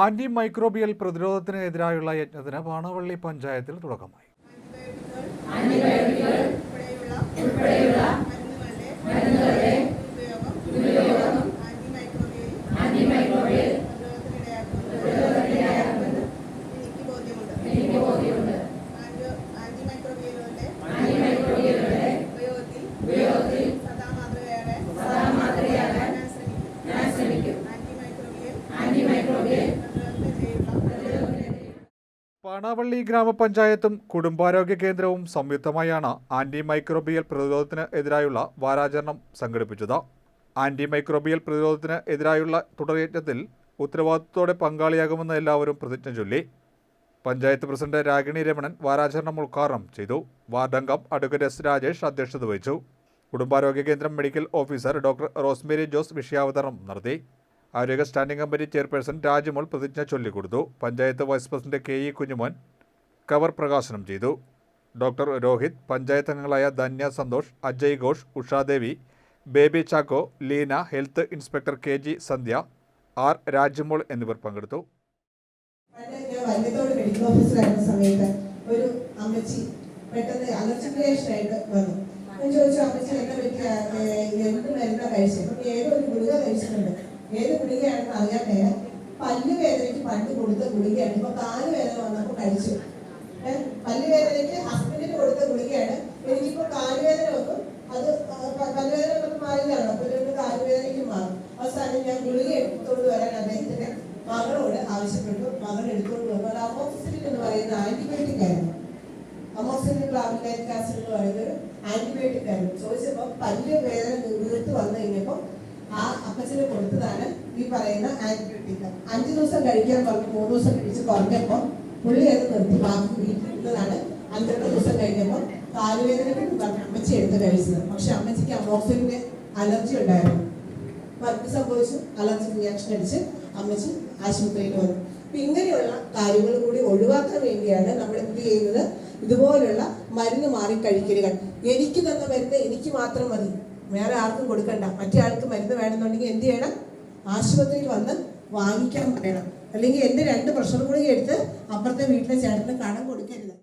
Anti microbial പ്രതിരോധത്തിന് എതിരായുള്ള യജ്ഞത്തിന് പാണവള്ളി പഞ്ചായത്തിൽ തുടക്കമായി. ഉപയോഗത്തിൽ സദാ മാതൃകയാകാൻ ഞാൻ ശ്രമിക്കും. ആന്റിമൈക്രോബിയൽ പ്രതിരോധത്തിനെതിരെയുള്ള പാണാവള്ളി ഗ്രാമപഞ്ചായത്തും കുടുംബാരോഗ്യ കേന്ദ്രവും സംയുക്തമായാണ് ആന്റി മൈക്രോബിയൽ പ്രതിരോധത്തിന് എതിരായുള്ള വാരാചരണം സംഘടിപ്പിച്ചത്. ആന്റി മൈക്രോബിയൽ പ്രതിരോധത്തിന് എതിരായുള്ള തുടർയജ്ഞത്തിൽ ഉത്തരവാദിത്തത്തോടെ പങ്കാളിയാകുമെന്ന് എല്ലാവരും പ്രതിജ്ഞ ചൊല്ലി. പഞ്ചായത്ത് പ്രസിഡന്റ് രാഗിണി രമണൻ വാരാചരണം ഉദ്ഘാടനം ചെയ്തു. വാർഡംഗം അഡ്വക്കേറ്റ് എസ് രാജേഷ് അധ്യക്ഷത വഹിച്ചു. കുടുംബാരോഗ്യ കേന്ദ്രം medical officer doctor Rosemary Jose വിഷയാവതരണം നടത്തി. ആരോഗ്യ സ്റ്റാൻഡിംഗ് കമ്മിറ്റി ചെയർപേഴ്സൺ രാജമോൾ പ്രതിജ്ഞ ചൊല്ലിക്കൊടുത്തു. Panchayat vice president K E Kunjumon cover പ്രകാശനം ചെയ്തു. ഡോക്ടർ രോഹിത് പഞ്ചായത്ത് അംഗങ്ങളായ Dhanya Santhosh Ajay Ghosh Ushadevi Baby Chacko Leena health inspector K G Sandhya R Rajamol എന്നിവർ പങ്കെടുത്തു. Medical ഓഫീസറായിരുന്ന സമയത്ത് ഒരു പെട്ടെന്ന് അലർജി വന്നു. ഞാൻ ചോദിച്ചു അമ്മച്ചി എന്നെ പറ്റിയ? എന്ത് മരുന്നാണ് കഴിച്ചത് ഏതോ ഒരു ഗുളിക കഴിച്ചിട്ടുണ്ട്. ഏത് ഗുളികയാണെന്ന് അറിയാൻ നേരം പല്ല് വേദനയ്ക്ക് പണ്ട് കൊടുത്ത ഗുളികയാണ്. ഇപ്പൊ കാൽ വേദന വന്നപ്പോൾ കഴിച്ചു. പല്ല് വേദനയ്ക്ക് ഹസ്ബൻഡിന് കൊടുത്ത ഗുളികയാണ്. എനിക്കിപ്പോ കാലുവേദന വന്നു. അത് വേദന പല്ലുവേദന നമുക്ക് മാറിയതാണ്? അപ്പൊ ഇതുകൊണ്ട് കാലുവേദനയ്ക്ക് മാറും. അവസാനം ഞാൻ ഗുളിക എടുത്തുകൊണ്ട് വരാൻ അദ്ദേഹത്തിന്റെ മകളോട് ആവശ്യപ്പെട്ടു. മകൾ എടുത്തുകൊണ്ട് വന്നു. അത് അമോക്സിലിൻ എന്ന് പറയുന്ന ആന്റിബയോട്ടിക് ആയിരുന്നു അമോക്സിലിൻ ക്ലാവിലാറ്റിക് ആസിഡ് എന്ന് പറയുന്ന ഒരു ആന്റിബയോട്ടിക് ആയിരുന്നു ചോദിച്ചപ്പോൾ പല്ല് വേദന വീർത്ത് വന്നു കഴിഞ്ഞപ്പോൾ ആ അപ്പച്ചന് കൊടുത്തതാണ് ഈ പറയുന്ന ആന്റിബയോട്ടിക്. അഞ്ചു ദിവസം കഴിക്കാൻ പറഞ്ഞു മൂന്ന് ദിവസം കഴിച്ച് കുറഞ്ഞപ്പോൾ പുള്ളി അത് നിർത്തി ബാക്കി വീട്ടിലിരുന്നതാണ് അഞ്ചെട്ട് ദിവസം കഴിഞ്ഞപ്പോൾ കാലുവേദന പറഞ്ഞു അമ്മച്ചി എടുത്ത് കഴിച്ചത്. പക്ഷെ അമ്മച്ചിക്ക് അമോക്സിലിന് അലർജി ഉണ്ടായിരുന്നു. വർക്ക് സംഭവിച്ചു അലർജി റിയാക്ഷൻ അടിച്ച് അമ്മച്ചി ആശുപത്രിയിൽ വന്നു. അപ്പൊ ഇങ്ങനെയുള്ള കാര്യങ്ങൾ കൂടി ഒഴിവാക്കാൻ വേണ്ടിയാണ് നമ്മൾ എന്ത് ചെയ്യുന്നത്? ഇതുപോലുള്ള മരുന്ന് മാറി കഴിക്കലുകൾ. എനിക്ക് തന്ന മരുന്ന് എനിക്ക് മാത്രം മതി. വേറെ ആർക്കും കൊടുക്കണ്ട. മറ്റേ ആൾക്ക് മരുന്ന് വേണമെന്നുണ്ടെങ്കിൽ എന്ത് ചെയ്യണം? ആശുപത്രിയിൽ വന്ന് വാങ്ങിക്കാൻ പറയണം. അല്ലെങ്കിൽ എന്റെ രണ്ട് പ്രഷർ ഗുളിക എടുത്ത് അപ്പുറത്തെ വീട്ടിലെ ചേട്ടന് കടം കൊടുക്കരുത്.